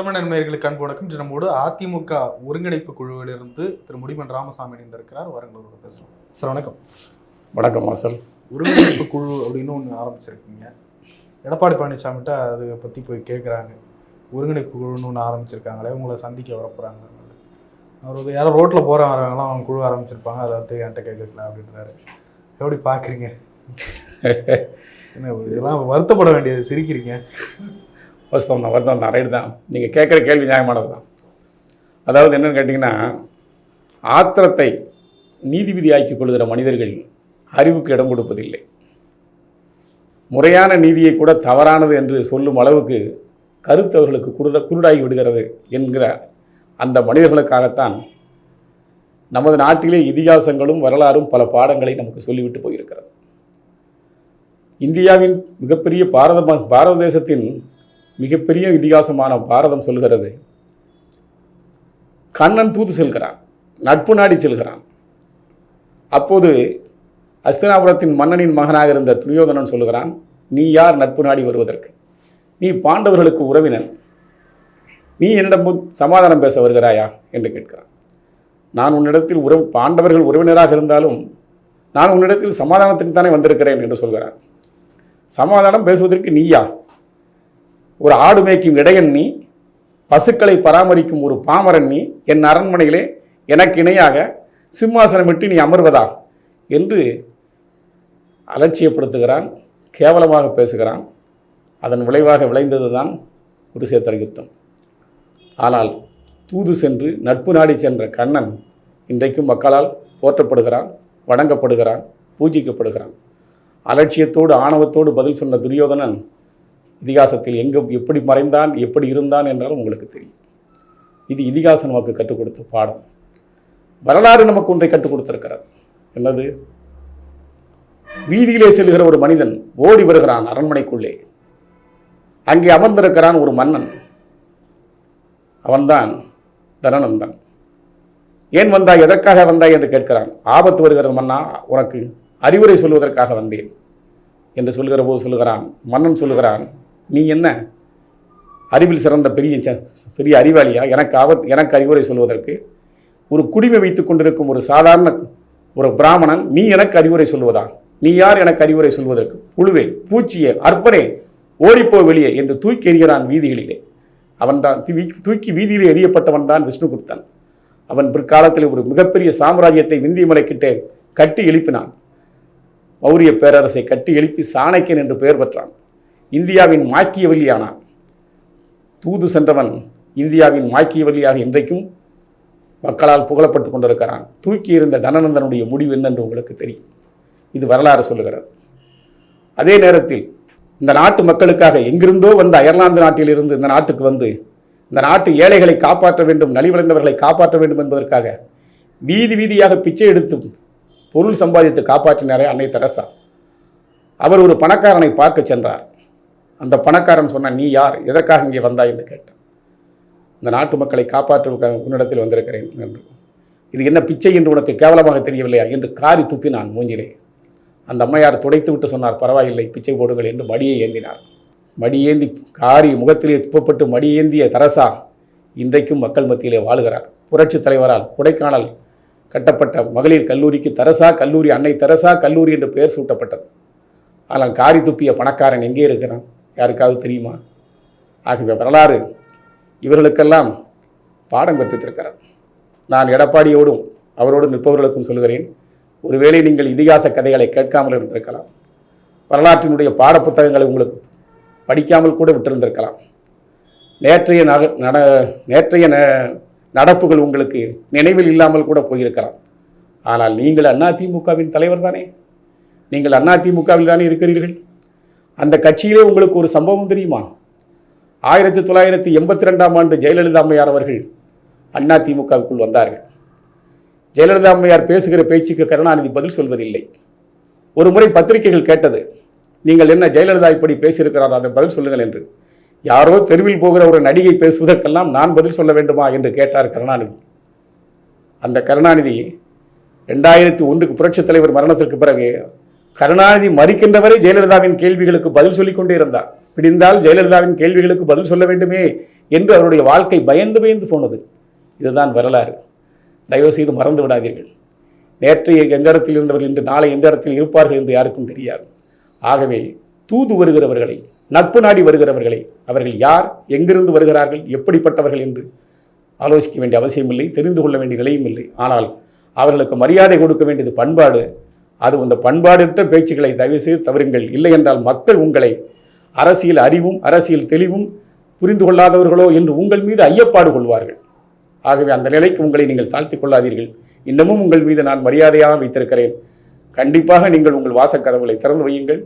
தமிழ் நன்மையர்களுக்கு அன்பு வணக்கம். நம்மோடு அதிமுக ஒருங்கிணைப்பு குழுவிலிருந்து திரு முடிமன் ராமசாமி இணைந்திருக்கிறார். வரங்களோட பேசலாம். சார் வணக்கம். வணக்கம் வாசல் ஒருங்கிணைப்பு குழு அப்படின்னு ஒன்று ஆரம்பிச்சிருக்கீங்க. எடப்பாடி பழனிசாமிகிட்ட அதை பற்றி போய் கேட்குறாங்க ஒருங்கிணைப்பு குழுன்னு ஒன்று ஆரம்பிச்சிருக்காங்களே உங்களை சந்திக்க வரப்போகிறாங்க அவர் வந்து யாரோ ரோட்டில் போகிறவங்களாம் அவங்க குழு ஆரம்பிச்சிருப்பாங்க. அதை வந்து என்கிட்ட கேட்கல அப்படின்றாரு. எப்படி பார்க்குறீங்க என்ன இதெல்லாம் வருத்தப்பட வேண்டியது சிரிக்கிறீங்க. வஸ்தம் தான் வருத்தம் தான் ரைட்டு தான். நீங்கள் கேட்குற கேள்வி நியாயமானது தான் அதாவது என்னென்னு கேட்டிங்கன்னா ஆத்திரத்தை நீதிபதி ஆக்கிக் கொள்கிற மனிதர்கள் அறிவுக்கு இடம் கொடுப்பதில்லை. முறையான நீதியை கூட தவறானது என்று சொல்லும் அளவுக்கு கருத்து அவர்களுக்கு குருட குருடாகி விடுகிறது என்கிற அந்த மனிதர்களுக்காகத்தான் நமது நாட்டிலே இதிகாசங்களும் வரலாறும் பல பாடங்களை நமக்கு சொல்லிவிட்டு போயிருக்கிறது. இந்தியாவின் மிகப்பெரிய பாரத பாரத தேசத்தின் மிகப்பெரிய இதிகாசமான பாரதம் சொல்கிறது. கண்ணன் தூது செல்கிறான் நட்பு நாடி செல்கிறான். அப்போது அஸ்தினாபுரத்தின் மன்னனின் மகனாக இருந்த துரியோதனன் சொல்லுகிறான் நீ யார் நட்பு நாடி வருவதற்கு? நீ பாண்டவர்களுக்கு உறவினன். நீ என்னிடம் சமாதானம் பேச வருகிறாயா? என்று கேட்கிறான். நான் உன்னிடத்தில் உறவு பாண்டவர்கள் உறவினராக இருந்தாலும் நான் உன்னிடத்தில் சமாதானத்துக்கு தானே வந்திருக்கிறேன் என்று சொல்கிறான். சமாதானம் பேசுவதற்கு நீயா? ஒரு ஆடு மேய்க்கும் இடையன் நீ பசுக்களை பராமரிக்கும் ஒரு பாமரன் நீ என் அரண்மனையிலே எனக்கு இணையாக சிம்மாசனமிட்டு நீ அமர்வதா? என்று அலட்சியப்படுத்துகிறான் கேவலமாக பேசுகிறான். அதன் விளைவாக விளைந்தது தான் குருசேத்திர யுத்தம். ஆனால் தூது சென்று நட்பு நாடி சென்ற கண்ணன் இன்றைக்கும் மக்களால் போற்றப்படுகிறான் வணங்கப்படுகிறான் பூஜிக்கப்படுகிறான். அலட்சியத்தோடு ஆணவத்தோடு பதில் சொன்ன துரியோதனன் இதிகாசத்தில் எங்கும் எப்படி மறைந்தான் எப்படி இருந்தான் என்றாலும் உங்களுக்கு தெரியும். இது இதிகாசம் நமக்கு கற்றுக் கொடுத்த பாடம். வரலாறு நமக்கு ஒன்றை கற்றுக் கொடுத்திருக்கிறது. என்னது? வீதியிலே செல்கிற ஒரு மனிதன் ஓடி வருகிறான் அரண்மனைக்குள்ளே. அங்கே அமர்ந்திருக்கிறான் ஒரு மன்னன். அவன்தான் தனநந்தன். ஏன் வந்தாய்? எதற்காக வந்தாய்? என்று கேட்கிறான். ஆபத்து வருகிறது மன்னா உனக்கு அறிவுரை சொல்வதற்காக வந்தேன். என்று சொல்கிற போது சொல்லுகிறான் மன்னன் சொல்லுகிறான் நீ என்ன? அறிவில் சிறந்த பெரிய ச- பெரிய அறிவாளியா? எனக்கு ஆபத் எனக்கு அறிவுரை சொல்வதற்கு. ஒரு குடிமை வைத்துக் கொண்டிருக்கும் ஒரு சாதாரண ஒரு பிராமணன் நீ எனக்கு அறிவுரை சொல்வதா? நீ யார் எனக்கு அறிவுரை சொல்வதற்கு? புழுவே பூச்சியே அற்பனே ஓடிப்போ வெளியே என்று தூக்கி எறிகிறான் வீதிகளிலே. அவன்தான் தூக்கி தூக்கி வீதியிலே எறியப்பட்டவன் தான் விஷ்ணுகுப்தன். அவன் பிற்காலத்தில் ஒரு மிகப்பெரிய சாம்ராஜ்யத்தை விந்திய மலைக்கிட்டே கட்டி எழுப்பினான். மௌரிய பேரரசை கட்டி எழுப்பி சாணக்கியன் என்று பெயர் பெற்றான். இந்தியாவின் மாக்கியவல்லியானான் தூது சென்றவன் இந்தியாவின் மாக்கியவல்லியாக இன்றைக்கும் மக்களால் புகழப்பட்டு கொண்டிருக்கிறான். தூக்கி இருந்த தனநந்தனுடைய முடிவு என்னென்று உங்களுக்கு தெரியும். இது வரலாறு சொல்லுகிறது. அதே நேரத்தில் இந்த நாட்டு மக்களுக்காக எங்கிருந்தோ வந்த அயர்லாந்து நாட்டிலிருந்து இந்த நாட்டுக்கு வந்து இந்த நாட்டு ஏழைகளை காப்பாற்ற வேண்டும் நலிவடைந்தவர்களை காப்பாற்ற வேண்டும் என்பதற்காக வீதி வீதியாக பிச்சை எடுத்து பொருள் சம்பாதித்து காப்பாற்றினாரே அன்னை தெரசா. அவர் ஒரு பணக்காரனை பார்க்க சென்றார். அந்த பணக்காரன் சொன்ன நீ யார்? எதற்காக இங்கே வந்தாய்? என்று கேட்டான். இந்த நாட்டு மக்களை காப்பாற்ற உன்னிடத்தில் வந்திருக்கிறேன். என்று. இது என்ன பிச்சை என்று உனக்கு கேவலமாக தெரியவில்லையா? என்று காரி துப்பி நான் மூஞ்சினேன் அந்த அம்மையார் துடைத்து விட்டு சொன்னார் பரவாயில்லை பிச்சை போடுங்கள் என்று மடியை ஏந்தினார். மடியேந்தி காரி முகத்திலே துப்பப்பட்டு மடியேந்திய தரசா இன்றைக்கும் மக்கள் மத்தியிலே வாழுகிறார். புரட்சித் தலைவரால் கொடைக்கானல் கட்டப்பட்ட மகளிர் கல்லூரிக்கு தரசா கல்லூரி அன்னை தரசா கல்லூரி என்று பெயர் சூட்டப்பட்டது. ஆனால் காரி துப்பிய பணக்காரன் எங்கே இருக்கிறான்? யாருக்காவது தெரியுமா? ஆகவே வரலாறு இவர்களுக்கெல்லாம் பாடம் கற்பித்திருக்கிறார் நான் எடப்பாடியோடும் அவரோடு நிற்பவர்களுக்கும் சொல்கிறேன் ஒருவேளை நீங்கள் இதிகாச கதைகளை கேட்காமல் இருந்திருக்கலாம். வரலாற்றினுடைய பாடப்புத்தகங்களை உங்களுக்கு படிக்காமல் கூட விட்டிருந்திருக்கலாம். நேற்றைய நட நேற்றைய ந- நடப்புகள் உங்களுக்கு நினைவில் இல்லாமல் கூட போயிருக்கலாம். ஆனால் நீங்கள் அதிமுகவின் தலைவர் தானே நீங்கள் அதிமுகவில் தானே இருக்கிறீர்கள்? அந்த கட்சியிலே உங்களுக்கு ஒரு சம்பவம் தெரியுமா? ஆயிரத்தி தொள்ளாயிரத்தி எண்பத்தி ரெண்டாம் ஆண்டு ஜெயலலிதா அம்மையார் அவர்கள் அண்ணா திமுகவுக்குள் வந்தார்கள். ஜெயலலிதா அம்மையார் பேசுகிற பேச்சுக்கு கருணாநிதி பதில் சொல்வதில்லை. ஒரு முறை பத்திரிகைகள் கேட்டது நீங்கள் என்ன ஜெயலலிதா இப்படி பேசியிருக்கிறார்? அதை பதில் சொல்லுங்கள் என்று. யாரோ தெருவில் போகிற ஒரு நடிகை பேசுவதற்கெல்லாம் நான் பதில் சொல்ல வேண்டுமா? என்று கேட்டார் கருணாநிதி. அந்த கருணாநிதி ரெண்டாயிரத்தி ஒன்றுக்கு புரட்சித் தலைவர் மரணத்திற்கு பிறகு கருணாநிதி மறிக்கின்றவரை ஜெயலலிதாவின் கேள்விகளுக்கு பதில் சொல்லிக் கொண்டே இருந்தார். பிடிந்தால் ஜெயலலிதாவின் கேள்விகளுக்கு பதில் சொல்ல வேண்டுமே என்று அவருடைய வாழ்க்கை பயந்து பயந்து போனது. இதுதான் வரலாறு. தயவு செய்து மறந்து விடாதீர்கள். நேற்று எந்த இடத்தில் இருந்தவர்கள் இன்று நாளை எந்த இடத்தில் இருப்பார்கள் என்று யாருக்கும் தெரியாது. ஆகவே தூது வருகிறவர்களை நட்பு நாடி வருகிறவர்களை அவர்கள் யார் எங்கிருந்து வருகிறார்கள் எப்படிப்பட்டவர்கள் என்று ஆலோசிக்க வேண்டிய அவசியமில்லை தெரிந்து கொள்ள வேண்டிய நிலையும் இல்லை. ஆனால் அவர்களுக்கு மரியாதை கொடுக்க வேண்டியது பண்பாடு அது அந்த பண்பாடற்ற பேச்சுக்களை தயவு செய்து தவறுங்கள். இல்லை என்றால் மக்கள் உங்களை அரசியல் அறிவும் அரசியல் தெளிவும் புரிந்து கொள்ளாதவர்களோ என்று உங்கள் மீது ஐயப்பாடு கொள்வார்கள். ஆகவே அந்த நிலைக்கு உங்களை நீங்கள் தாழ்த்திக் கொள்ளாதீர்கள். இன்னமும் உங்கள் மீது நான் மரியாதையாக வைத்திருக்கிறேன். கண்டிப்பாக நீங்கள் உங்கள் வாசக்கதவுகளை திறந்து வையுங்கள்.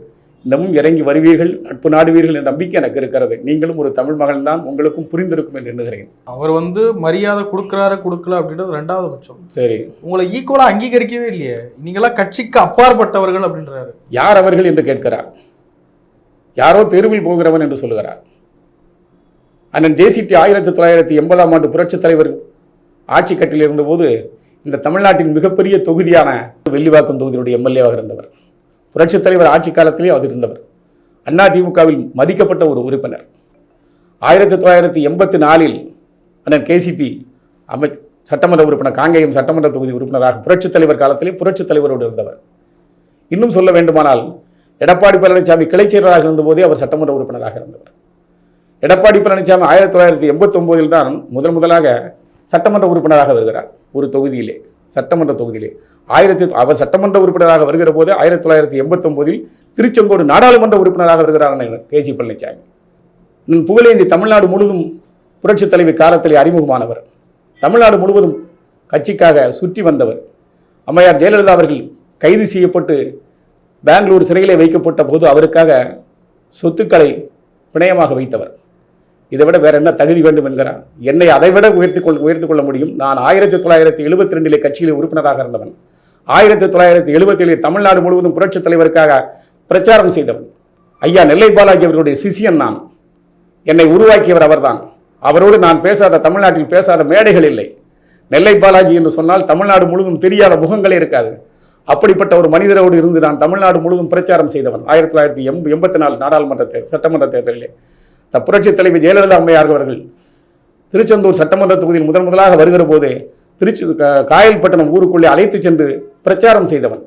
இன்னமும் இறங்கி வருவீர்கள் நட்பு நாடுவீர்கள் என்ற நம்பிக்கை எனக்கு இருக்கிறது. நீங்களும் ஒரு தமிழ் மகன் தான் உங்களுக்கும் புரிந்திருக்கும் என்று எண்ணுகிறேன். அவர் வந்து மரியாதை கொடுக்குறாரு கொடுக்கல அப்படின்றது ரெண்டாவது பட்சம். சரி. உங்களை ஈக்குவலா அங்கீகரிக்கவே இல்லையே. நீங்களாம் கட்சிக்கு அப்பாற்பட்டவர்கள் அப்படின்றாரு. யார் அவர்கள் என்று கேட்கிறார். யாரோ தெருவில் போகிறவன் என்று சொல்லுகிறார். அண்ணன் ஜேசிடி ஆயிரத்தி தொள்ளாயிரத்தி எண்பதாம் ஆண்டு புரட்சித் தலைவர் ஆட்சி கட்டில் இருந்தபோது இந்த தமிழ்நாட்டின் மிகப்பெரிய தொகுதியான வெள்ளிவாக்கம் தொகுதியுடைய எம்எல்ஏவாக இருந்தவர். புரட்சித் தலைவர் ஆட்சி காலத்திலே அவர் இருந்தவர். அண்ணா திமுகவில் மதிக்கப்பட்ட ஒரு உறுப்பினர். ஆயிரத்தி தொள்ளாயிரத்தி எண்பத்தி நாலில் அண்ணன் கேசிபி அமை சட்டமன்ற உறுப்பினர் காங்கேயம் சட்டமன்ற தொகுதி உறுப்பினராக புரட்சித் தலைவர் காலத்திலே புரட்சித் தலைவரோடு இருந்தவர். இன்னும் சொல்ல வேண்டுமானால் எடப்பாடி பழனிசாமி கிளைச் செயலராக இருந்தபோதே அவர் சட்டமன்ற உறுப்பினராக இருந்தவர். எடப்பாடி பழனிசாமி ஆயிரத்தி தொள்ளாயிரத்தி எண்பத்தி ஒன்பதில் தான் முதல் முதலாக சட்டமன்ற உறுப்பினராக வருகிறார் ஒரு தொகுதியிலே. சட்டமன்ற தொகுதியிலே. ஆயிரத்தி அவர் சட்டமன்ற உறுப்பினராக வருகிற போது ஆயிரத்தி தொள்ளாயிரத்தி எண்பத்தொம்போதில் திருச்செங்கோடு நாடாளுமன்ற உறுப்பினராக வருகிறார் கேஜி பழனிசாமி புகழேந்தி தமிழ்நாடு முழுவதும் புரட்சித் தலைவி காலத்திலே அறிமுகமானவர். தமிழ்நாடு முழுவதும் கட்சிக்காக சுற்றி வந்தவர். அம்மையார் ஜெயலலிதா அவர்கள் கைது செய்யப்பட்டு பெங்களூர் சிறையிலே வைக்கப்பட்ட போது அவருக்காக சொத்துக்களை பிணையமாக வைத்தவர். இதை விட வேற என்ன தகுதி வேண்டும் என்கிறான்? என்னை அதை விட உயர்த்தி கொள் உயர்த்தி கொள்ள முடியும்? நான் ஆயிரத்தி தொள்ளாயிரத்தி எழுபத்தி ரெண்டிலே கட்சியிலே உறுப்பினராக இருந்தவன். ஆயிரத்தி தொள்ளாயிரத்தி எழுபத்தி தமிழ்நாடு முழுவதும் புரட்சித் தலைவருக்காக பிரச்சாரம் செய்தவன். ஐயா நெல்லை பாலாஜி அவர்களுடைய சிசியன் நான். என்னை உருவாக்கியவர் அவர்தான். அவரோடு நான் பேசாத தமிழ்நாட்டில் பேசாத மேடைகள் இல்லை. நெல்லை பாலாஜி என்று சொன்னால் தமிழ்நாடு முழுவதும் தெரியாத முகங்களே இருக்காது. அப்படிப்பட்ட ஒரு மனிதரோடு இருந்து நான் தமிழ்நாடு முழுவதும் பிரச்சாரம் செய்தவன். ஆயிரத்தி தொள்ளாயிரத்தி எம் எண்பத்தி நாலு நாடாளுமன்ற தேர்தல் சட்டமன்ற தேர்தலிலே த புரட்சி தலைவி ஜெயலலிதா அம்மையார் அவர்கள் திருச்செந்தூர் சட்டமன்ற தொகுதியில் முதன் முதலாக வருகிற போது திருச்சி காயல்பட்டினம் ஊருக்குள்ளே அழைத்துச் சென்று பிரச்சாரம் செய்தவன்.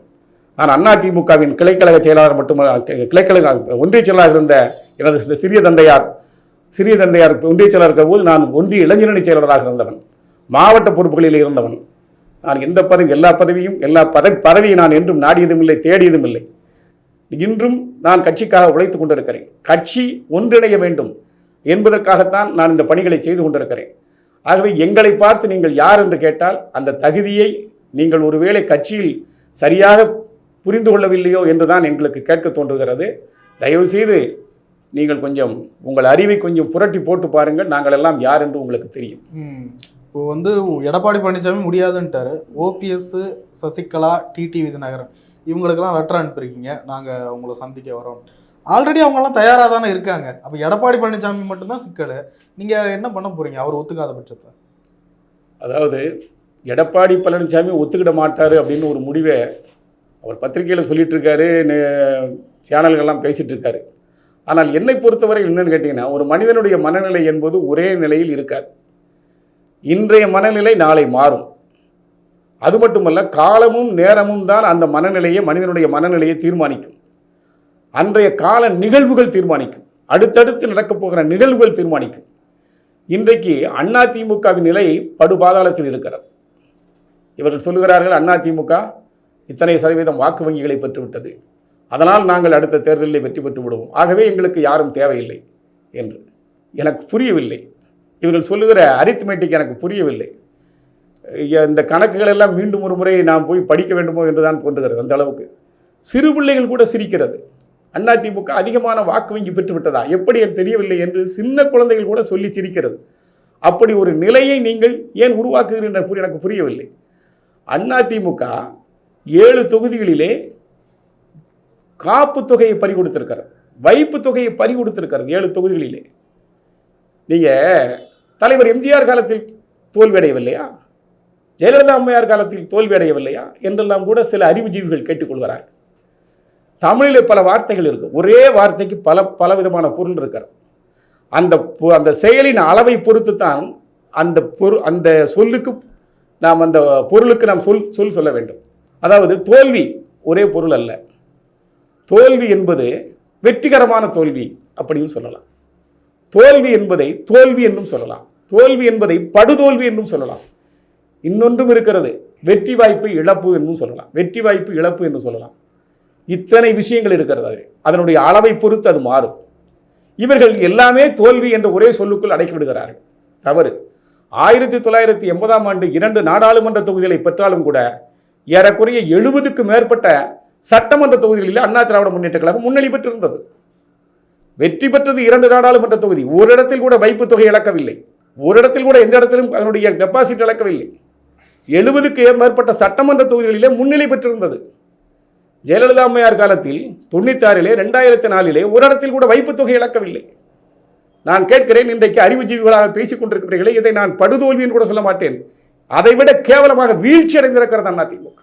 நான் அதிமுகவின் கிளைக்கழக செயலாளர் மட்டுமல்ல கிளைக்கழக ஒன்றிய செயலாளர் இருந்த எனது சிறிய தந்தையார் சிறிய தந்தையார் ஒன்றிய செயலாளர் இருக்கிற போது நான் ஒன்றிய இளைஞரணி செயலாளராக இருந்தவன். மாவட்ட பொறுப்புகளில் இருந்தவன். நான் எந்த பதவி எல்லா பதவியும் எல்லா பதவி பதவியை நான் என்றும் நாடியதும் இல்லை தேடியதும் இல்லை. இன்றும் நான் கட்சிக்காக உழைத்துக் கொண்டிருக்கிறேன். கட்சி ஒன்றிணைய வேண்டும் என்பதற்காகத்தான் நான் இந்த பணிகளை செய்து கொண்டிருக்கிறேன். ஆகவே எங்களை பார்த்து நீங்கள் யார் என்று கேட்டால் அந்த தகுதியை நீங்கள் ஒருவேளை கட்சியில் சரியாக புரிந்து கொள்ளவில்லையோ என்றுதான் எங்களுக்கு கேட்க தோன்றுகிறது. தயவுசெய்து நீங்கள் கொஞ்சம் உங்கள் அறிவை கொஞ்சம் புரட்டி போட்டு பாருங்கள். நாங்கள் எல்லாம் யார் என்று உங்களுக்கு தெரியும். இப்போ வந்து எடப்பாடி பழனிசாமி முடியாதுன்ட்டாரு. ஓபிஎஸ் சசிகலா டிடி விதிநகரன் இவங்களுக்கெல்லாம் லெட்டர் அனுப்பியிருக்கீங்க. நாங்கள் உங்களை சந்திக்க வரோம். ஆல்ரெடி அவங்கெல்லாம் தயாராக தானே இருக்காங்க. அப்போ எடப்பாடி பழனிசாமி மட்டும்தான் சிக்கல். நீங்கள் என்ன பண்ண போகிறீங்க அவர் ஒத்துக்காத பட்சத்தில். அதாவது எடப்பாடி பழனிசாமி ஒத்துக்கிட மாட்டார் அப்படின்னு ஒரு முடிவை அவர் பத்திரிகையில் சொல்லிட்டு இருக்காரு சேனல்கள்லாம் பேசிகிட்டு இருக்காரு ஆனால் என்னை பொறுத்தவரை என்னென்னு கேட்டிங்கன்னா ஒரு மனிதனுடைய மனநிலை என்பது ஒரே நிலையில் இருக்காது. இன்றைய மனநிலை நாளை மாறும். அது மட்டுமல்ல காலமும் நேரமும் தான் அந்த மனநிலையை மனிதனுடைய மனநிலையை தீர்மானிக்கும். அன்றைய கால நிகழ்வுகள் தீர்மானிக்கும். அடுத்தடுத்து நடக்கப் போகிற நிகழ்வுகள் தீர்மானிக்கும். இன்றைக்கு அதிமுகவின் நிலை படுபாதாளத்தில் இருக்கிறது. இவர்கள் சொல்லுகிறார்கள் அதிமுக இத்தனை சதவீதம் வாக்கு வங்கிகளை பெற்றுவிட்டது. அதனால் நாங்கள் அடுத்த தேர்தலில் வெற்றி பெற்று விடுவோம். ஆகவே எங்களுக்கு யாரும் தேவையில்லை என்று. எனக்கு புரியவில்லை. இவர்கள் சொல்லுகிற அரித்மெட்டிக் எனக்கு புரியவில்லை. இந்த கணக்குகள் எல்லாம் மீண்டும் ஒரு முறை நாம் போய் படிக்க வேண்டுமோ என்று தான் தோன்றுகிறது அந்த அளவுக்கு. சிறு பிள்ளைகள் கூட சிரிக்கிறது. அதிமுக அதிகமான வாக்கு வங்கி பெற்றுவிட்டதா? எப்படி எனக்கு தெரியவில்லை என்று சின்ன குழந்தைகள் கூட சொல்லி சிரிக்கிறது. அப்படி ஒரு நிலையை நீங்கள் ஏன் உருவாக்குகிறீர்கள் என்று எனக்கு புரியவில்லை. அதிமுக ஏழு தொகுதிகளிலே காப்பு தொகையை பறி கொடுத்திருக்கிறது. வைப்பு தொகையை பறி கொடுத்திருக்கிறது ஏழு தொகுதிகளிலே. நீங்கள் தலைவர் எம்ஜிஆர் காலத்தில் தோல்வியடையவில்லையா? ஜெயலலிதா அம்மையார் காலத்தில் தோல்வியடையவில்லையா? என்றெல்லாம் கூட சில அறிவுஜீவிகள் கேட்டுக்கொள்கிறார்கள். தமிழில் பல வார்த்தைகள் இருக்குது ஒரே வார்த்தைக்கு பல பல விதமான பொருள் இருக்கிறது. அந்த பொ- அந்த செயலின் அளவை பொறுத்து தான் அந்த பொரு அந்த சொல்லுக்கு நாம் அந்த பொருளுக்கு நாம் சொல் சொல் சொல்ல வேண்டும். அதாவது தோல்வி ஒரே பொருள் அல்ல. தோல்வி என்பது வெற்றிகரமான தோல்வி அப்படின்னு சொல்லலாம். தோல்வி என்பதை தோல்வி என்றும் சொல்லலாம். தோல்வி என்பதை படுதோல்வி என்றும் சொல்லலாம். இன்னொன்றும் இருக்கிறது. வெற்றி வாய்ப்பு இழப்பு என்றும் சொல்லலாம். வெற்றி வாய்ப்பு இழப்பு என்று சொல்லலாம். இத்தனை விஷயங்கள் இருக்கிறது அது அதனுடைய அளவை பொறுத்து அது மாறும். இவர்கள் எல்லாமே தோல்வி என்ற ஒரே சொல்லுக்குள் அடைக்கிவிடுகிறார்கள் தவறு. ஆயிரத்தி தொள்ளாயிரத்தி எண்பதாம் ஆண்டு இரண்டு நாடாளுமன்ற தொகுதிகளை பெற்றாலும் கூட ஏறக்குறைய எழுபதுக்கு மேற்பட்ட சட்டமன்ற தொகுதிகளில் அண்ணா திராவிட முன்னேற்ற கழகம் முன்னணி பெற்றிருந்தது. வெற்றி பெற்றது இரண்டு நாடாளுமன்ற தொகுதி. ஒரு இடத்தில் கூட வைப்பு தொகை இழக்கவில்லை. ஒரு இடத்தில் கூட எந்த இடத்திலும் அதனுடைய டெபாசிட் இழக்கவில்லை. எழுபதுக்கு மேற்பட்ட சட்டமன்ற தொகுதிகளிலே முன்னிலை பெற்றிருந்தது. ஜெயலலிதா அம்மையார் காலத்தில் தொண்ணூத்தாறிலே ரெண்டாயிரத்தி நாலிலே ஒரு இடத்தில் கூட வைப்பு தொகை இழக்கவில்லை. நான் கேட்கிறேன் இன்றைக்கு அறிவுஜீவிகளாக பேசிக் கொண்டிருக்கிறீர்களே இதை நான் படுதோல்வின்னு கூட சொல்ல மாட்டேன். அதைவிட கேவலமாக வீழ்ச்சி அடைந்திருக்கிறது அதிமுக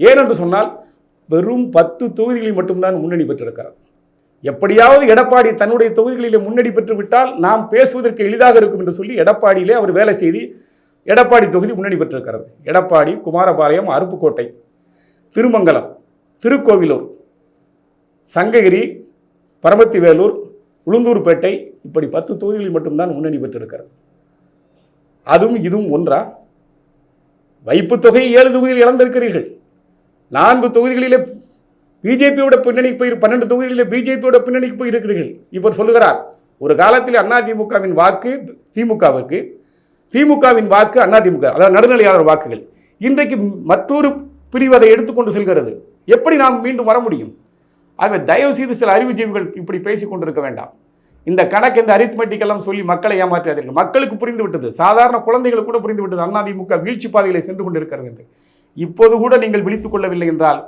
ஏனென்று சொன்னால் வெறும் பத்து தொகுதிகளில் மட்டும்தான் முன்னணி பெற்றிருக்கிறது. எப்படியாவது எடப்பாடி தன்னுடைய தொகுதிகளிலே முன்னணி பெற்றுவிட்டால் நாம் பேசுவதற்கு எளிதாக இருக்கும் என்று சொல்லி எடப்பாடியிலே அவர் வேலை செய்து எடப்பாடி தொகுதி முன்னணி பெற்றிருக்கிறது. எடப்பாடி குமாரபாளையம் அருப்புக்கோட்டை திருமங்கலம் திருக்கோவிலூர் சங்ககிரி பரமத்தி வேலூர் உளுந்தூர்பேட்டை இப்படி பத்து தொகுதிகளில் மட்டும்தான் முன்னணி பெற்றிருக்கிறது. அதுவும் இதுவும் ஒன்றா? வைப்பு தொகை ஏழு தொகுதியில் இழந்திருக்கிறீர்கள். நான்கு தொகுதிகளிலே பிஜேபியோட பின்னணிக்கு போய் பன்னெண்டு தொகுதிகளிலே பிஜேபியோட பின்னணிக்கு போயிருக்கிறீர்கள் இவர் சொல்லுகிறார் ஒரு காலத்தில் அதிமுகவின் வாக்கு திமுகவிற்கு திமுகவின் வாக்கு அதிமுக அதாவது நடுநிலையாளர் வாக்குகள். இன்றைக்கு மற்றொரு பிரிவு அதை எடுத்துக்கொண்டு செல்கிறது. எப்படி நாம் மீண்டும் வர முடியும்? ஆகவே தயவு செய்து சில அறிவுஜீவிகள் இப்படி பேசிக் கொண்டிருக்க வேண்டாம். இந்த கணக்கு இந்த அரித்மெட்டிக்கெல்லாம் சொல்லி மக்களை ஏமாற்றாதீர்கள். மக்களுக்கு புரிந்து விட்டது. சாதாரண குழந்தைகள் கூட புரிந்து விட்டது அதிமுக வீழ்ச்சி பாதையிலே சென்று கொண்டிருக்கிறது என்று. இப்போது கூட நீங்கள் விழித்துக் கொள்ளவில்லை என்றால்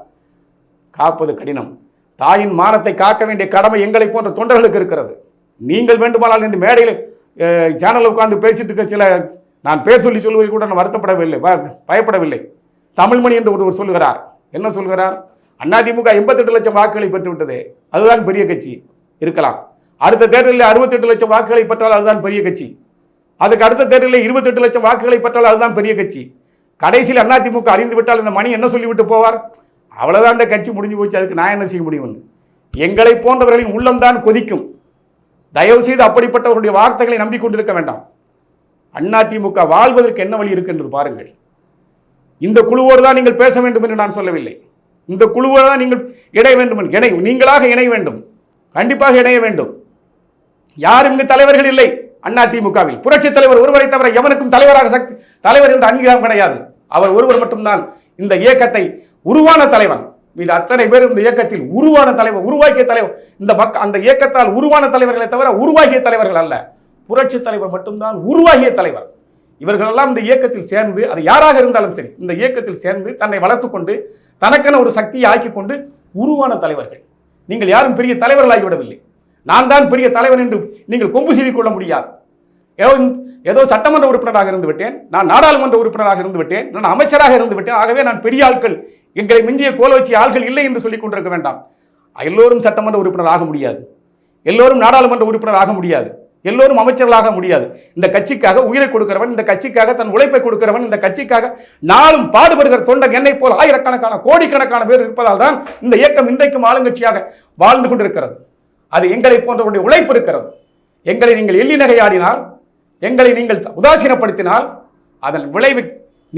காப்பது கடினம். தாயின் மானத்தை காக்க வேண்டிய கடமை எங்களை போன்ற தொண்டர்களுக்கு இருக்கிறது. நீங்கள் வேண்டுமானால் இந்த மேடையில் சேனலில் உட்காந்து பேசிட்டு இருக்க சில நான் பேர் சொல்லி சொல்வதை கூட நான் வருத்தப்படவில்லை. பயப்படவில்லை. தமிழ்மணி என்று ஒருவர் சொல்லுகிறார். என்ன சொல்கிறார் அதிமுக எண்பத்தெட்டு லட்சம் வாக்குகளை பெற்றுவிட்டது. அதுதான் பெரிய கட்சி. இருக்கலாம். அடுத்த தேர்தலில் அறுபத்தெட்டு லட்சம் வாக்குகளை பெற்றால் அதுதான் பெரிய கட்சி. அதுக்கு அடுத்த தேர்தலில் இருபத்தெட்டு லட்சம் வாக்குகளை பெற்றால் அதுதான் பெரிய கட்சி. கடைசியில் அதிமுக அறிந்து விட்டால் இந்த மணி என்ன சொல்லிவிட்டு போவார்? அவ்வளோதான் இந்த கட்சி முடிஞ்சு போச்சு. அதுக்கு நான் என்ன செய்ய முடியும்னு எங்களை போன்றவர்களின் உள்ளம்தான் கொதிக்கும். தயவு செய்து அப்படிப்பட்டவருடைய வார்த்தைகளை நம்பிக்கொண்டிருக்க வேண்டாம். அதிமுக வாழ்வதற்கு என்ன வழி இருக்கின்றது என்று பாருங்கள். இந்த குழுவோடு தான் நீங்கள் பேச வேண்டும் என்று நான் சொல்லவில்லை. இந்த குழுவோடு தான் நீங்கள் இணைய வேண்டும் இணை நீங்களாக இணைய வேண்டும். கண்டிப்பாக இணைய வேண்டும். யாரும் இங்கு தலைவர்கள் இல்லை? அண்ணா திமுகவில் புரட்சித் தலைவர் ஒருவரை தவிர எவனுக்கும் தலைவராக சக்தி தலைவர் என்ற அங்கீகாரம் கிடையாது. அவர் ஒருவர் மட்டும்தான் இந்த இயக்கத்தை உருவான தலைவன். இது அத்தனை பேர் இந்த இயக்கத்தில் உருவான தலைவர் உருவாக்கிய தலைவர். இந்த பக்க அந்த இயக்கத்தால் உருவான தலைவர்களை தவிர உருவாகிய தலைவர்கள் அல்ல. புரட்சித் தலைவர் மட்டும்தான் உருவாகிய தலைவர். இவர்களெல்லாம் இந்த இயக்கத்தில் சேர்ந்து அது யாராக இருந்தாலும் சரி இந்த இயக்கத்தில் சேர்ந்து தன்னை வளர்த்துக்கொண்டு தனக்கென ஒரு சக்தியை ஆக்கிக்கொண்டு உருவான தலைவர்கள். நீங்கள் யாரும் பெரிய தலைவர்களாகிவிடவில்லை. நான் தான் பெரிய தலைவன் என்று நீங்கள் கொம்பு சீவிக் கொள்ள முடியாது. ஏதோ ஏதோ சட்டமன்ற உறுப்பினராக இருந்து விட்டேன் நான் நாடாளுமன்ற உறுப்பினராக இருந்து விட்டேன் நான் அமைச்சராக இருந்து விட்டேன் ஆகவே நான் பெரிய ஆட்கள் எங்களை மிஞ்சிய கோல வச்சிய ஆள்கள் இல்லை என்று சொல்லிக் கொண்டிருக்க வேண்டாம். எல்லோரும் சட்டமன்ற உறுப்பினர் ஆக முடியாது. எல்லோரும் நாடாளுமன்ற உறுப்பினர் ஆக முடியாது. எல்லோரும் அமைச்சர்களாக முடியாது. இந்த கட்சிக்காக உயிரை கொடுக்கிறவன் இந்த கட்சிக்காக தன் உழைப்பை கொடுக்கிறவன் இந்த கட்சிக்காக நாளும் பாடுபடுகிற தொண்டர் என்னை போல் ஆயிரக்கணக்கான கோடிக்கணக்கான பேர் இருப்பதால் தான் இந்த இயக்கம் இன்றைக்கும் ஆளுங்கட்சியாக வாழ்ந்து கொண்டிருக்கிறது. அது எங்களை போன்றவருடைய உழைப்பு இருக்கிறது. எங்களை நீங்கள் எள்ளி நகையாடினால் எங்களை நீங்கள் உதாசீனப்படுத்தினால் அதன் விளைவு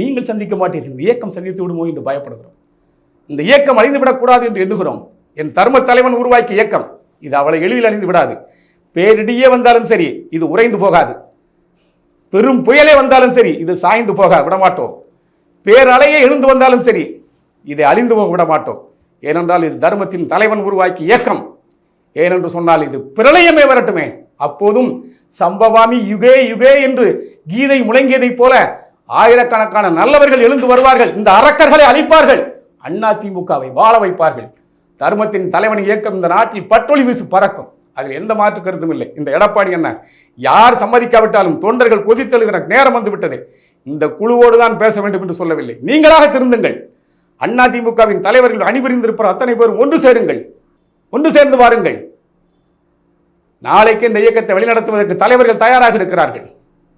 நீங்கள் சந்திக்க மாட்டீர்கள் இந்த இயக்கம் சந்தித்து விடுமோ என்று பயப்படுகிறோம். இந்த இயக்கம் அழிந்துவிடக்கூடாது என்று எண்ணுகிறோம். என் தர்ம தலைவன் உருவாக்கிய இயக்கம் இது அவளை எளிதில் அழிந்து விடாது. பேரிடியே வந்தாலும் சரி இது உறைந்து போகாது. பெரும் புயலே வந்தாலும் சரி இது சாய்ந்து போக விடமாட்டோம். பேரலையே எழுந்து வந்தாலும் சரி இதை அழிந்து போக விட மாட்டோம் ஏனென்றால் இது தர்மத்தின் தலைவன் உருவாக்கிய இயக்கம். ஏனென்று சொன்னால் இது பிரளயமே வரட்டுமே. அப்போதும் சம்பவாமி யுகே யுகே என்று கீதை முழங்கியதைப் போல ஆயிரக்கணக்கான நல்லவர்கள் எழுந்து வருவார்கள். இந்த அரக்கர்களை அழிப்பார்கள். அண்ணா திமுகவை வாழ வைப்பார்கள். தர்மத்தின் தலைவன் இயக்கம் இந்த நாட்டில் பட்டொளி வீசு பறக்கும். அதில் எந்த மாற்று கருத்தும் இல்லை. இந்த எடப்பாடி என்ன? யார் சம்மதிக்காவிட்டாலும் தொண்டர்கள் கொதித்தெழுகிற நேரம் வந்து விட்டது. இந்த குழுவோடு தான் பேச வேண்டும் என்று சொல்லவில்லை. நீங்களாக திருந்துங்கள். அண்ணா திமுகவின் தலைவர்கள் அணிபுரிந்திருப்பார் அத்தனை பேரும் ஒன்று சேருங்கள். ஒன்று சேர்ந்து வாருங்கள். நாளைக்கு இந்த இயக்கத்தை வழிநடத்துவதற்கு தலைவர்கள் தயாராக இருக்கிறார்கள்.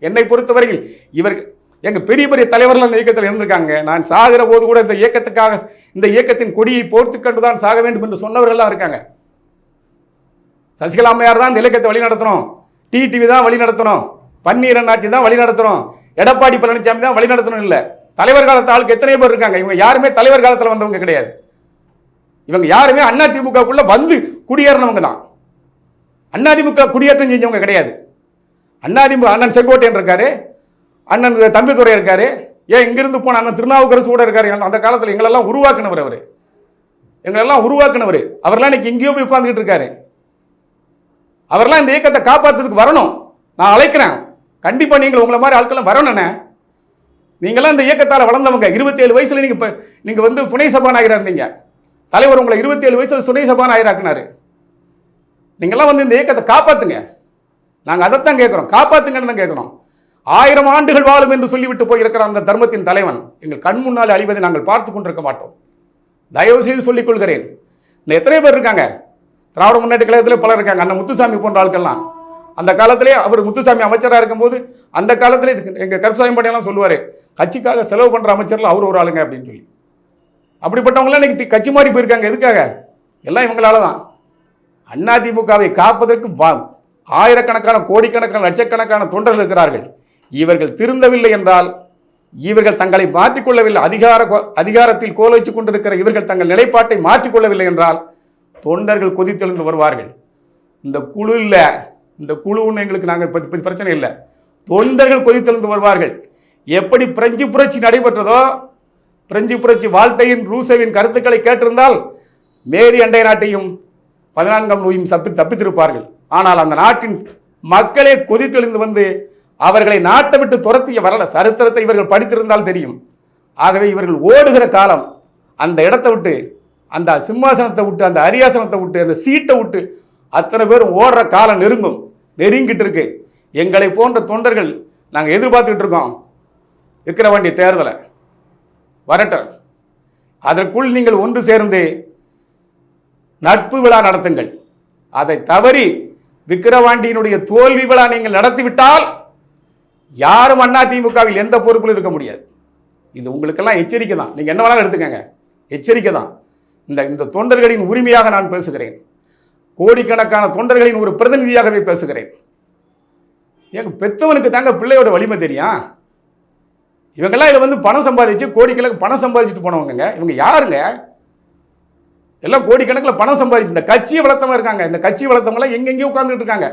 என்னை பொறுத்தவரையில் இவர் எங்கள் பெரிய பெரிய தலைவர்கள் அந்த இயக்கத்தில் இருந்திருக்காங்க. நான் சாகிற போது கூட இந்த இயக்கத்துக்காக இந்த இயக்கத்தின் கொடியை போர்த்து கண்டுதான் சாக வேண்டும் என்று சொன்னவர்கள்லாம் இருக்காங்க. சசிகலா அம்மையார் தான் இந்த இயக்கத்தை வழிநடத்தணும். டிடிவி தான் வழிநடத்தணும். பன்னீர் அண்ணாச்சி தான் வழிநடத்தணும். எடப்பாடி பழனிசாமி தான் வழிநடத்தணும் இல்லை. தலைவர் காலத்து ஆளுக்கு எத்தனை பேர் இருக்காங்க. இவங்க யாருமே தலைவர் காலத்தில் வந்தவங்க கிடையாது. இவங்க யாருமே அண்ணா திமுகக்குள்ள வந்து குடியேறினவங்க தான். அண்ணாதிமுக குடியேற்றம் செஞ்சவங்க கிடையாது. அண்ணாதிமுக அண்ணன் செங்கோட்டையன் இருக்காரு. அண்ணன் தம்பித்துறை இருக்காரு. ஏன் இங்கிருந்து போன அண்ணன் திருநாவுக்கரசு கூட இருக்காரு. அந்த- அந்த காலத்தில் எங்களெல்லாம் உருவாக்கினவர் அவர். எங்களெல்லாம் உருவாக்கினவர். அவர்லாம் இன்னைக்கு எங்கேயோ போய் உட்காந்துக்கிட்டு இருக்காரு. அவர்லாம் இந்த இயக்கத்தை காப்பாற்றுறதுக்கு வரணும். நான் அழைக்கிறேன். கண்டிப்பாக நீங்கள் உங்களை மாதிரி ஆட்கள்லாம் வரணுண்ணே நீங்களாம் இந்த இயக்கத்தால் வளர்ந்தவங்க. இருபத்தேழு வயசில் நீங்கள் இப்போ நீங்கள் வந்து துணை சபாநாயகராக இருந்தீங்க. தலைவர் உங்களை இருபத்தேழு வயசில் துணை சபாநாயகராக்குனாரு. நீங்களாம் வந்து இந்த இயக்கத்தை காப்பாற்றுங்க நாங்கள் அதைத்தான் கேட்குறோம். காப்பாற்றுங்கன்னு தான் கேட்குறோம். ஆயிரம் ஆண்டுகள் வாழும் என்று சொல்லிவிட்டு போயிருக்கிற அந்த தர்மத்தின் தலைவன். எங்கள் கண் முன்னால் அழிவதை நாங்கள் பார்த்து கொண்டிருக்க மாட்டோம். தயவு செய்து சொல்லிக் கொள்கிறேன். இன்னும் எத்தனை பேர் இருக்காங்க. திராவிட முன்னேற்ற கழகத்தில் பலர் இருக்காங்க. அண்ணன் முத்துசாமி போன்ற ஆட்கள்லாம். அந்த காலத்திலே அவர் முத்துசாமி அமைச்சராக இருக்கும்போது அந்த காலத்திலே எங்கள் கருப்சாமி பண்ணியெல்லாம் சொல்லுவார் கட்சிக்காக செலவு பண்ணுற அமைச்சரில் அவர் ஒரு ஆளுங்க அப்படின்னு சொல்லி. அப்படிப்பட்டவங்களாம் இன்னைக்கு கட்சி மாறி போயிருக்காங்க. எதுக்காக? எல்லாம் இவங்களால தான் அதிமுகவை காப்பதற்கு வா- ஆயிரக்கணக்கான கோடிக்கணக்கான லட்சக்கணக்கான தொண்டர்கள் இருக்கிறார்கள். இவர்கள் திருந்தவில்லை என்றால் இவர்கள் தங்களை மாற்றிக்கொள்ளவில்லை அதிகார கோ- அதிகாரத்தில் கோல் வச்சு கொண்டிருக்கிற இவர்கள் தங்கள் நிலைப்பாட்டை மாற்றிக்கொள்ளவில்லை என்றால் தொண்டர்கள் கொதித்தெழுந்து வருவார்கள். இந்த குழு இல்லை. இந்த குழு ஒன்று எங்களுக்கு நாங்கள் பிரச்சனை இல்லை. தொண்டர்கள் கொதித்தெழுந்து வருவார்கள். எப்படி பிரெஞ்சு புரட்சி நடைபெற்றதோ பிரெஞ்சு புரட்சி வாழ்க்கையின் ரூசவின் கருத்துக்களை கேட்டிருந்தால் மேரி அண்டை நாட்டையும் பதினான்காம் நோயும் தப்பி தப்பித்திருப்பார்கள். ஆனால் அந்த நாட்டின் மக்களே கொதித்தெழுந்து வந்து அவர்களை நாட்டை விட்டு துரத்திய வரல. சரித்திரத்தை இவர்கள் படித்திருந்தால் தெரியும். ஆகவே இவர்கள் ஓடுகிற காலம் அந்த இடத்தை விட்டு அந்த சிம்மாசனத்தை விட்டு அந்த அரியாசனத்தை விட்டு அந்த சீட்டை விட்டு அத்தனை பேரும் ஓடுற காலம் நெருங்கும். நெருங்கிட்டு இருக்கு. எங்களை போன்ற தொண்டர்கள் நாங்கள் எதிர்பார்த்துக்கிட்டு இருக்கோம். விக்கிரவாண்டி தேர்தலை. வரட்டும். அதற்குள் நீங்கள் ஒன்று சேர்ந்து நட்பு விழா நடத்துங்கள். அதை தவறி விக்கிரவாண்டியினுடைய தோல்வி விழா நீங்கள் நடத்திவிட்டால் யாரும் அதிமுகவில் எந்த பொறுப்பிலும் இருக்க முடியாது. இது உங்களுக்கெல்லாம் எச்சரிக்கை தான். நீங்கள் என்ன வேணாலும் எடுத்துக்கங்க. எச்சரிக்கை தான். இந்த இந்த தொண்டர்களின் உரிமையாக நான் பேசுகிறேன். கோடிக்கணக்கான தொண்டர்களின் ஒரு பிரதிநிதியாகவே பேசுகிறேன். எங்க பெத்தவனுக்கு தாங்க பிள்ளையோட வலிமை தெரியும் இவங்கெல்லாம் இதில் வந்து பணம் சம்பாதிச்சு கோடிக்கணக்கு பணம் சம்பாதிச்சுட்டு போனவங்கங்க. இவங்க யாருங்க? எல்லாம் கோடிக்கணக்கில் பணம் சம்பாதிச்சு இந்த கட்சியை வளர்த்தவங்க இருக்காங்க. இந்த கட்சி வளர்த்தவங்களாம் எங்கெங்கேயோ உட்காந்துட்டு இருக்காங்க.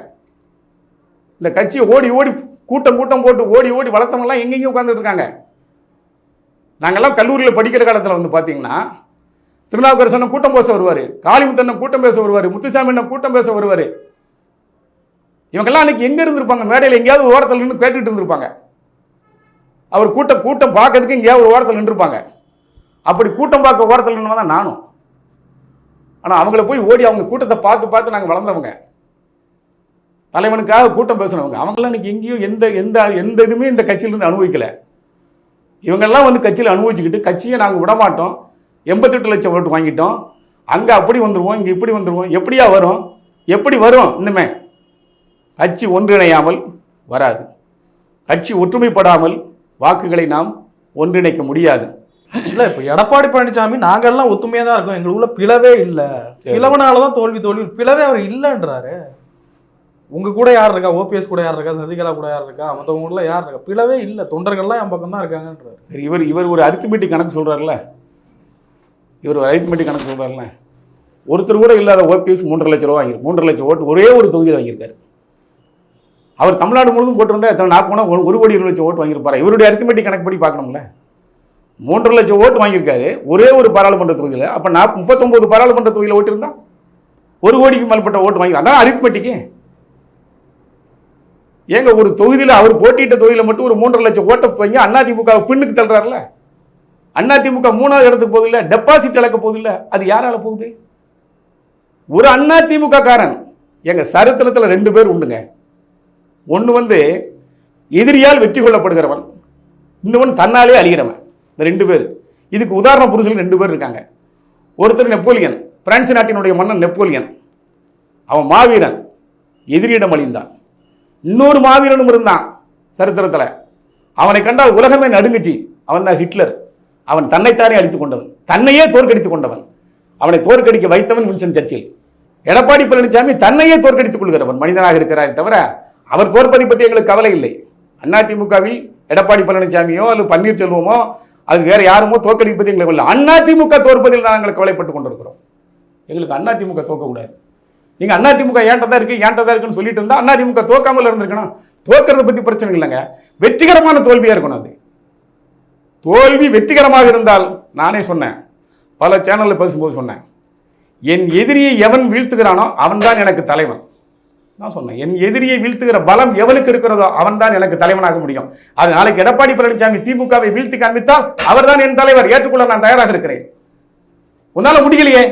இந்த கட்சியை ஓடி ஓடி கூட்டம் கூட்டம் போட்டு ஓடி ஓடி வளர்த்தவங்களாம் எங்கெங்கேயோ உட்காந்துட்டு இருக்காங்க. நாங்கள்லாம் கல்லூரியில் படிக்கிற காலத்தில் வந்து பார்த்தீங்கன்னா திருநாவுக்கரசன் கூட்டம் பேச வருவார் காளிமுத்தண்ணன் கூட்டம் பேச வருவார் முத்துசாமின்னு கூட்டம் பேச வருவார். இவங்கெல்லாம் அன்றைக்கி எங்கே இருந்திருப்பாங்க? மேடையில் எங்கேயாவது ஓரத்தில் நின்று கேட்டுட்டு இருந்திருப்பாங்க. அவர் கூட்டம் கூட்டம் பார்க்கறதுக்கு எங்கேயாவது ஒரு ஓரத்தில் நின்றுருப்பாங்க. அப்படி கூட்டம் பார்க்க ஓரத்தில் நின்று தான் நானும். ஆனால் அவங்கள போய் ஓடி அவங்க கூட்டத்தை பார்த்து பார்த்து நாங்கள் வளர்ந்தவங்க. தலைவனுக்காக கூட்டம் பேசினவங்க. அவங்களாம் இன்னைக்கு எங்கேயோ எந்த எந்த எந்த இதுவுமே இந்த கட்சியிலேருந்து அனுபவிக்கல. இவங்கெல்லாம் வந்து கட்சியில் அனுபவிச்சுக்கிட்டு கட்சியை நாங்கள் விடமாட்டோம். எண்பத்தெட்டு லட்சம் ஓட்டு வாங்கிட்டோம். அங்கே அப்படி வந்துடுவோம் இங்கே இப்படி வந்துடுவோம் எப்படியா வரும்? எப்படி வரும்? இன்னுமே கட்சி ஒன்றிணையாமல் வராது. கட்சி ஒற்றுமைப்படாமல் வாக்குகளை நாம் ஒன்றிணைக்க முடியாது. இல்ல இப்ப எடப்பாடி பழனிசாமி நாங்கெல்லாம் ஒத்துமையா தான் இருக்கோம். எங்களுக்குள்ள பிளவே இல்ல. பிளவனாலதான் தோல்வி தோல்வி. பிளவே அவர் இல்லைன்றாரு. உங்க கூட யார் இருக்கா? ஓபிஎஸ் கூட யார் இருக்கா? சசிகலா கூட யார் இருக்கா? மற்றவங்க கூட யார் இருக்கா? பிளவே இல்ல. தொண்டர்கள்லாம் என் பக்கம் தான் இருக்காங்கன்றாரு. சரி இவர் இவர் ஒரு அரித்மெட்டிக் கணக்கு சொல்கிறார்ல இவர் ஒரு அரித்மெட்டிக் கணக்கு சொல்கிறார்ல ஒருத்தர் கூட இல்லாத ஓபிஎஸ் மூன்றரை லட்சம் ரூபா வாங்கி மூன்றரை லட்சம் ஓட்டு ஒரே ஒரு தொகுதியில் வாங்கியிருக்காரு. அவர் தமிழ்நாடு முழுவதும் போட்டிருந்தா எத்தனை போனால் ஒரு கோடி இருபது லட்சம் ஓட்டு வாங்கியிருப்பாரு? இவருடைய அரித்மெட்டிக் கணக்கு படி பார்க்கணும்ல? மூன்றரை லட்சம் ஓட்டு வாங்கியிருக்காரு. ஒரே ஒரு பாராளுமன்ற தொகுதியில். அப்போ நான் முப்பத்தொம்போது பாராளுமன்ற தொகுதியில் ஓட்டு இருந்தா? ஒரு கோடிக்கு மேற்பட்ட ஓட்டு வாங்கி அதான் அரித்மெட்டிக்கு ஏங்க ஒரு தொகுதியில் அவர் போட்டியிட்ட தொகுதியில் மட்டும் ஒரு மூன்றரை லட்சம் ஓட்டை வாங்கி அதிமுக பின்னுக்கு தள்ளுறாருல? அதிமுக மூணாவது இடத்துக்கு போகுது இல்லை டெபாசிட் இழக்க போகுது இல்லை அது யாரால போகுது? ஒரு அதிமுக காரன் எங்க சரித்திரத்தில் ரெண்டு பேர் உண்டுங்க. ஒன்று வந்து எதிரியால் வெற்றி கொள்ளப்படுகிறவன். இன்னொன்று தன்னாலே அழிகிறவன். இந்த ரெண்டு பேர். இதுக்கு உதாரண புருஷன் ரெண்டு பேர் இருக்காங்க. ஒருத்தர் நெப்போலியன் பிரான்ஸ் நாட்டினுடைய மன்னன் நெப்போலியன். அவன் மாவீரன் எதிரியிடம் அழிந்தான். இன்னொரு மாவீரனும் இருந்தான் சரித்திரத்தில். அவனை கண்டால் உலகமே நடுங்குச்சு. அவன் தான் ஹிட்லர். அவன் தன்னைத்தானே அழித்துக் கொண்டவன். தன்னையே தோற்கடித்துக் கொண்டவன். அவனை தோற்கடிக்க வைத்தவன் வின்சன் சர்ச்சில். எடப்பாடி பழனிசாமி தன்னையே தோற்கடித்துக் கொள்கிறவன். மனிதனாக இருக்கிறாரே தவிர அவர் தோற்பதை பற்றி எங்களுக்கு கவலை இல்லை. அதிமுகவில் எடப்பாடி பழனிசாமியோ அல்லது பன்னீர்செல்வமோ அது வேறு யாருமோ தோற்கடிப்பது எங்களுக்கு இல்லை. அதிமுக தோற்பதில் நாங்கள் கவலைப்பட்டு கொண்டிருக்கிறோம். எங்களுக்கு அதிமுக தோக்கக்கூடாது. நீங்க அதிமுக ஏன்ட்ட தான் இருக்கு ஏன்ட்ட தான் இருக்குன்னு சொல்லிட்டு இருந்தா அதிமுக தோக்காமல் இருந்திருக்கணும் தோக்கிறத பற்றி பிரச்சனை இல்லைங்க. வெற்றிகரமான தோல்வியாக இருக்கணும் அது. தோல்வி வெற்றிகரமாக இருந்தால் நானே சொன்னேன். பல சேனலில் பேசும்போது சொன்னேன். என் எதிரியை எவன் வீழ்த்துகிறானோ அவன்தான் எனக்கு தலைவன். நான் சொன்னேன் என் எதிரியை வீழ்த்துகிற பலம் எவனுக்கு இருக்கிறதோ அவன்தான் எனக்கு தலைவனாக முடியும். அது நாளைக்கு எடப்பாடி பழனிசாமி திமுகவை வீழ்த்தி காண்பித்தால் அவர்தான் என் தலைவர் ஏற்றுக்கொள்ள நான் தயாராக இருக்கிறேன். உன்னால முடியலையே?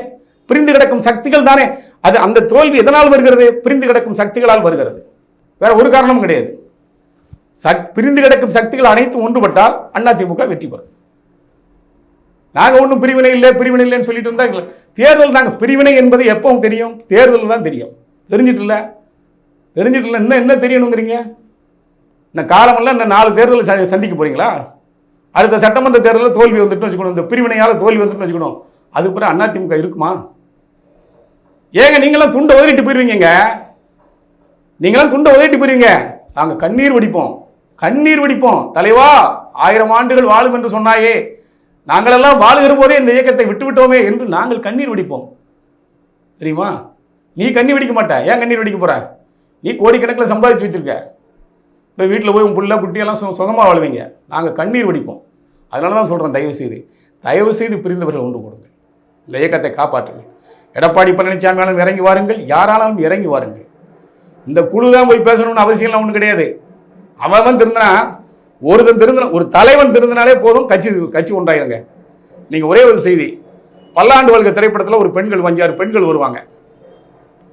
பிரிந்து கிடக்கும் சக்திகள் தானே? அது அந்த தோல்வி எதனால் வருகிறது? பிரிந்து கிடக்கும் சக்திகளால் வருகிறது. வேற ஒரு காரணமும் கிடையாது. சக் பிரிந்து கிடக்கும் சக்திகள் அனைத்தும் ஒன்றுபட்டால் திமுக வெற்றி பெறும். நாங்க ஒன்றும் பிரிவினை இல்லை பிரிவினை இல்லைன்னு சொல்லிட்டு இருந்தா எங்களுக்கு தேர்தல் நாங்கள் பிரிவினை என்பது எப்பவும் தெரியும். தேர்தல் தான் தெரியும். தெரிஞ்சிட்டு இல்லை? தெரிஞ்சிட்டு இன்னும் என்ன தெரியணுங்கிறீங்க? இந்த காலமெல்லாம் இந்த நாலு தேர்தலில் ச- சந்திக்க போகிறீங்களா அடுத்த சட்டமன்ற தேர்தலில் தோல்வி வந்துட்டு வச்சுக்கணும். இந்த பிரிவினையால் தோல்வி வந்துட்டு வச்சுக்கணும். அதுக்கு பிறகு அதிமுக இருக்குமா? ஏங்க நீங்களாம் துண்டை உதறிட்டு போயிருவீங்க நீங்களாம் துண்டை உதறிட்டு போயிருவீங்க. நாங்கள் கண்ணீர் வடிப்போம். கண்ணீர் வடிப்போம். தலைவா ஆயிரம் ஆண்டுகள் வாழும் என்று சொன்னாயே. நாங்களெல்லாம் வாழுகிற போதே இந்த இயக்கத்தை விட்டுவிட்டோமே என்று நாங்கள் கண்ணீர் வடிப்போம். தெரியுமா? நீ கண்ணீர் வடிக்க மாட்டேன் ஏன் கண்ணீர் வடிக்க போகிற நீ கோடிக்கணக்கில் சம்பாதிச்சு வச்சுருக்க. இப்போ வீட்டில் போய் உன் பிள்ளை குட்டியெல்லாம் சு சுகமாக வாழ்வீங்க. நாங்கள் கண்ணீர் வடிப்போம். அதனால தான் சொல்கிறேன் தயவு செய்து. தயவு செய்து பிரிந்தவர்கள் ஒன்று கொடுங்கள். இந்த இயக்கத்தை காப்பாற்றுங்கள். எடப்பாடி பழனிசாமியாலும் இறங்கி வாருங்கள். யாராலும் இறங்கி வாருங்கள். இந்த குழு தான் போய் பேசணும்னு அவசியம்லாம் ஒன்றும் கிடையாது. அவன் தான் திருந்தினா ஒருத்தன் திருந்தின ஒரு தலைவன் திருந்தினாலே போதும். கட்சி கட்சி உண்டாயிருங்க நீங்கள் ஒரே ஒரு செய்தி. பல்லாண்டு வாழ்க்கை திரைப்படத்தில் ஒரு பெண்கள் அஞ்சாறு பெண்கள் வருவாங்க.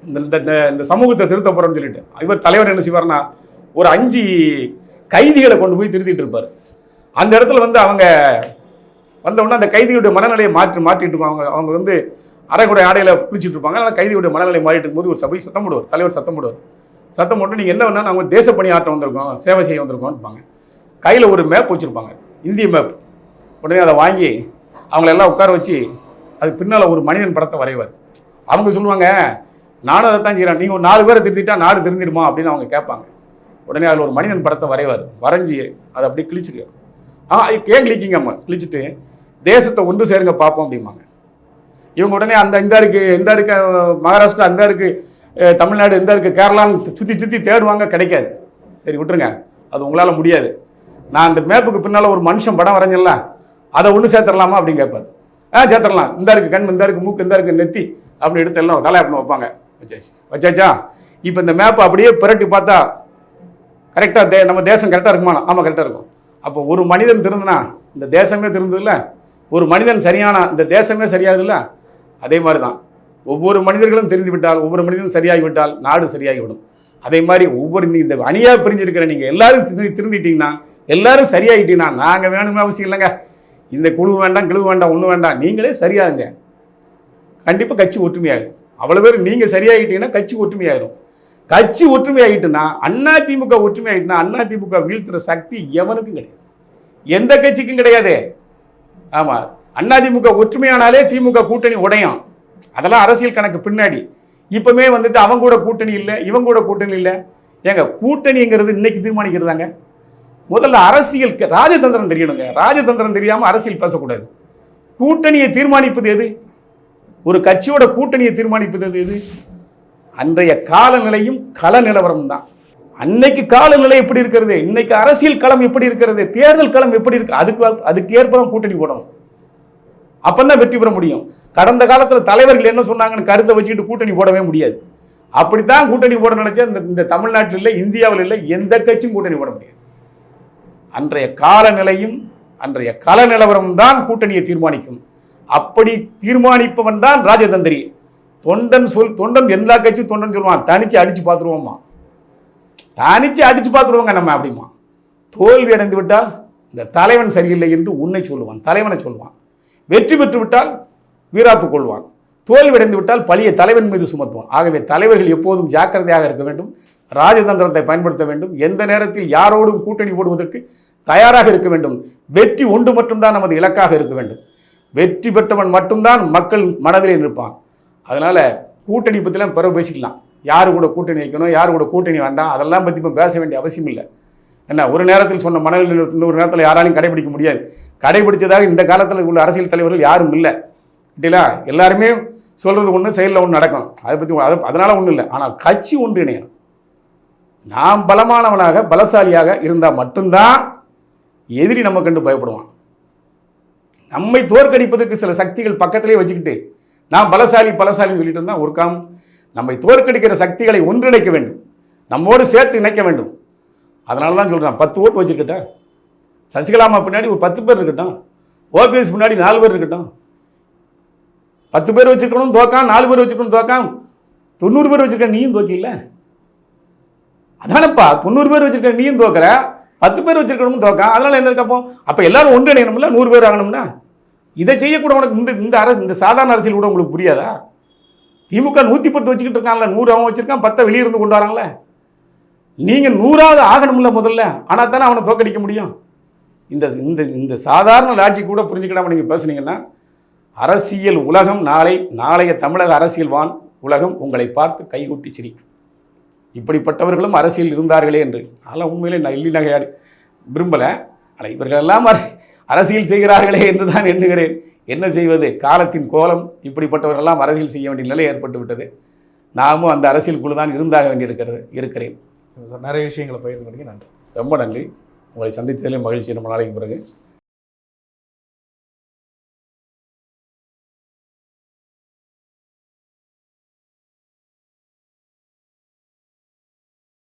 இந்த இந்த- இந்த இந்த சமூகத்தை திருத்த போகிறோம்னு சொல்லிட்டு. இவர் தலைவர் என்ன செய்வார்னா ஒரு அஞ்சு கைதிகளை கொண்டு போய் திருத்திட்டு இருப்பார். அந்த இடத்துல வந்து அவங்க வந்தவுடனே அந்த கைதிகளுடைய மனநிலையை மாற்றி மாற்றிட்டு இருப்பாங்க. அவங்க அவங்க வந்து அரைக்குடைய ஆடையில் குளிச்சுட்டு இருப்பாங்க. ஆனால் கைதியுடைய மனநிலை மாறிட்டு இருக்கும்போது ஒரு சபை சத்தம் போடுவார். தலைவர் சத்தம் போடுவார். சத்தம் போட்டு நீங்கள் என்ன வேணா நாங்கள் தேசப்பணி ஆட்டம் வந்திருக்கோம் சேவை செய்ய வந்திருக்கோம்ப்பாங்க கையில் ஒரு மேப் வச்சுருப்பாங்க. இந்திய மேப். உடனே அதை வாங்கி அவங்கள எல்லாம் உட்கார வச்சு அது பின்னால் ஒரு மனிதன் படத்தை வரைவார். அவங்க சொல்லுவாங்க நானும் அதை தான் செய்கிறேன் நீங்கள் ஒரு நாலு பேரை திருத்திட்டா நாடு திருந்திடுமா அப்படின்னு அவங்க கேட்பாங்க. உடனே அதில் ஒரு மனிதன் படத்தை வரைவார். வரைஞ்சி அதை அப்படியே கிழிச்சிருக்காரு. ஆ ஏன் கிழிக்கிங்க அம்மா. கிழிச்சிட்டு தேசத்தை ஒன்று சேருங்க பார்ப்போம் அப்படிம்பாங்க. இவங்க உடனே அந்த இந்த இருக்கு இந்த இருக்கு மகாராஷ்டிரா இந்த இருக்கு தமிழ்நாடு இந்த இருக்கு கேரளான்னு சுற்றி சுற்றி தேடுவாங்க கிடைக்காது. சரி விட்டுருங்க. அது உங்களால் முடியாது. நான் அந்த மேப்புக்கு பின்னால் ஒரு மனுஷன் படம் வரைஞ்சல அதை ஒன்று சேர்த்துடலாமா அப்படின்னு கேட்பார். ஆ சேர்த்துடலாம். இந்த இருக்கு கண் இந்த இருக்கு மூக்கு இந்த இருக்கு நெத்தி அப்படி எடுத்து எல்லாம் தலை அப்படின்னு வைப்பாங்க. வச்சாச்சு. வச்சாச்சா? இப்போ இந்த மேப்பை அப்படியே புரட்டி பார்த்தா கரெக்டாக தே நம்ம தேசம் கரெக்டாக இருக்குமா? ஆமாம் கரெக்டாக இருக்கும். அப்போ ஒரு மனிதன் திருந்தினா இந்த தேசமே திருந்ததில்ல? ஒரு மனிதன் சரியானா இந்த தேசமே சரியாகுதுல்ல? அதே மாதிரி தான் ஒவ்வொரு மனிதர்களும் தெரிந்து விட்டால் ஒவ்வொரு மனிதனும் சரியாகிவிட்டால் நாடு சரியாகிவிடும். அதே மாதிரி ஒவ்வொரு நீ இந்த அணியாக பிரிஞ்சிருக்கிற நீங்கள் எல்லாரும் திரு திருந்திட்டீங்கன்னா எல்லாரும் சரியாகிட்டீங்கன்னா நாங்கள் வேணும்னு அவசியம் இல்லைங்க. இந்த குழு வேண்டாம் கிழவு வேண்டாம் ஒன்றும் வேண்டாம் நீங்களே சரியாகுங்க. கண்டிப்பாக கட்சி ஒற்றுமையாகும். அவ்வளோ பேர் நீங்கள் சரியாகிட்டீங்கன்னா கட்சி ஒற்றுமையாயிரும். கட்சி ஒற்றுமையாகிட்டுன்னா அண்ணா திமுக ஒற்றுமையாகிட்டுனா அண்ணா திமுக வீழ்த்துற சக்தி எவனுக்கும் கிடையாது. எந்த கட்சிக்கும் கிடையாது. ஆமாம் அண்ணா திமுக ஒற்றுமையானாலே திமுக கூட்டணி உடையும். அதெல்லாம் அரசியல் கணக்கு பின்னாடி. இப்போமே வந்துட்டு அவங்க கூட கூட்டணி இல்லை இவங்க கூட கூட்டணி இல்லை. ஏங்க கூட்டணிங்கிறது இன்னைக்கு தீர்மானிக்கிறதாங்க? முதல்ல அரசியல் ராஜதந்திரம் தெரியணுங்க. ராஜதந்திரம் தெரியாமல் அரசியல் பேசக்கூடாது. கூட்டணியை தீர்மானிப்பது எது? ஒரு கட்சியோட கூட்டணியை தீர்மானிப்பது எது? அன்றைய காலநிலையும் கள நிலவரம் தான் அன்னைக்கு காலநிலை எப்படி இருக்கிறது? இன்னைக்கு அரசியல் களம் எப்படி இருக்கிறது? தேர்தல் களம் எப்படி இருக்கு? அதுக்கு அதுக்கு ஏற்ப தான் கூட்டணி போடணும். அப்பந்தான் வெற்றி பெற முடியும். கடந்த காலத்தில் தலைவர்கள் என்ன சொன்னாங்கன்னு கருத்தை வச்சுக்கிட்டு கூட்டணி போடவே முடியாது. அப்படித்தான் கூட்டணி போட நினைச்சா இந்த இந்த தமிழ்நாட்டில் இல்லை இந்தியாவில் இல்லை எந்த கட்சியும் கூட்டணி போட முடியாது. அன்றைய காலநிலையும் அன்றைய கள நிலவரம் தான் கூட்டணியை தீர்மானிக்கும். அப்படி தீர்மானிப்பவன் தான் ராஜதந்திரி. தொண்டன் சொல் தொண்டன் எல்லா கட்சியும் தொண்டன் சொல்லுவான். தனிச்சு அடிச்சு பார்த்துருவோம்மா. தனிச்சு அடிச்சு பார்த்துருவோங்க நம்ம அப்படிமா தோல்வி அடைந்து விட்டால் இந்த தலைவன் சரியில்லை என்று உன்னை சொல்லுவான் தலைவனை சொல்லுவான். வெற்றி பெற்று விட்டால் வீராப்பு கொள்வான். தோல்வியடைந்து விட்டால் பழைய தலைவன் மீது சுமத்துவான். ஆகவே தலைவர்கள் எப்போதும் ஜாக்கிரதையாக இருக்க வேண்டும் ராஜதந்திரத்தை பயன்படுத்த வேண்டும் எந்த நேரத்தில் யாரோடும் கூட்டணி போடுவதற்கு தயாராக இருக்க வேண்டும். வெற்றி ஒன்று மட்டும்தான் நமது இலக்காக இருக்க வேண்டும். வெற்றி பெற்றவன் மட்டும்தான் மக்கள் மனதிலே நிற்பான். அதனால் கூட்டணி பற்றிலாம் பிறகு பேசிக்கலாம். யார் கூட கூட்டணி வைக்கணும் யார் கூட கூட்டணி வேண்டாம் அதெல்லாம் பற்றி இப்போ பேச வேண்டிய அவசியம் இல்லை. என்ன ஒரு நேரத்தில் சொன்ன மனநிலை இன்னொரு நேரத்தில் யாராலையும் கடைபிடிக்க முடியாது. கடைபிடிச்சதாக இந்த காலத்தில் உள்ள அரசியல் தலைவர்கள் யாரும் இல்லை. இல்லையா? எல்லாருமே சொல்கிறது ஒன்று செயலில் ஒன்று நடக்கும். அதை பற்றி அது அதனால் ஒன்றும் இல்லை. ஆனால் கட்சி ஒன்று இணையணும். நாம் பலமானவனாக பலசாலியாக இருந்தால் மட்டும்தான் எதிரி நம்ம கண்டு பயப்படுவான். நம்மை தோற்கடிப்பதற்கு சில சக்திகள் பக்கத்திலே வச்சுக்கிட்டு நான் பலசாலி பலசாலின்னு சொல்லிட்டு இருந்தால் ஒரு காம் நம்மை தோற்கடிக்கிற சக்திகளை ஒன்றிணைக்க வேண்டும். நம்மோடு சேர்த்து இணைக்க வேண்டும். அதனால தான் சொல்கிறேன் பத்து ஓட்டு வச்சுருக்கட்டா? சசிகலாமா பின்னாடி ஒரு பத்து பேர் இருக்கட்டும். ஓபிஎஸ் பின்னாடி நாலு பேர் இருக்கட்டும். பத்து பேர் வச்சுருக்கணும் தோக்காம் நாலு பேர் வச்சுருக்கணும் தோக்காம் தொண்ணூறு பேர் வச்சுருக்க நீயும் தோக்கில்ல அதானப்பா தொண்ணூறு பேர் வச்சுருக்க நீயும் தோக்கிற பத்து பேர் வச்சிருக்கணும் தோக்கம் அதனால என்ன இருக்கப்போ அப்போ? எல்லாரும் ஒன்றிணையணும்ல நூறு பேர் ஆகணும்னா இதை செய்யக்கூட உனக்கு இந்த இந்த அரசு இந்த சாதாரண அரசியல் கூட உங்களுக்கு புரியாதா? திமுக நூற்றி பத்து வச்சுக்கிட்டு இருக்கான்ல நூறு அவன் வச்சிருக்கான் பத்தை வெளியிருந்து கொண்டு வராங்களே நீங்கள் நூறாவது ஆகணும்ல முதல்ல. ஆனால் தானே அவனை தோக்கடிக்க முடியும். இந்த இந்த இந்த சாதாரண லாட்சி கூட புரிஞ்சுக்கிடாமல் நீங்கள் பேசுனீங்கன்னா அரசியல் உலகம் நாளை நாளைய தமிழக அரசியல் வான் உலகம் உங்களை பார்த்து கைகூட்டி சிரிக்கும். இப்படிப்பட்டவர்களும் அரசியல் இருந்தார்களே என்று. அதெல்லாம் உண்மையிலே நான் இல்லி நகையாடி விரும்பலை. ஆனால் இவர்கள் எல்லாம் அர- அரசியல் செய்கிறார்களே என்று தான் எண்ணுகிறேன். என்ன செய்வது? காலத்தின் கோலம் இப்படிப்பட்டவர்களெல்லாம் அரசியல் செய்ய வேண்டிய நிலை ஏற்பட்டு விட்டது. நாமும் அந்த அரசியல் குழு தான் இருந்தாக வேண்டியிருக்கிறது இருக்கிறேன். சார் நிறைய விஷயங்களை பகிர்ந்து நன்றி. ரொம்ப நன்றி. உங்களை சந்தித்ததிலே மகிழ்ச்சி. ரொம்ப நாளைக்கு பிறகு.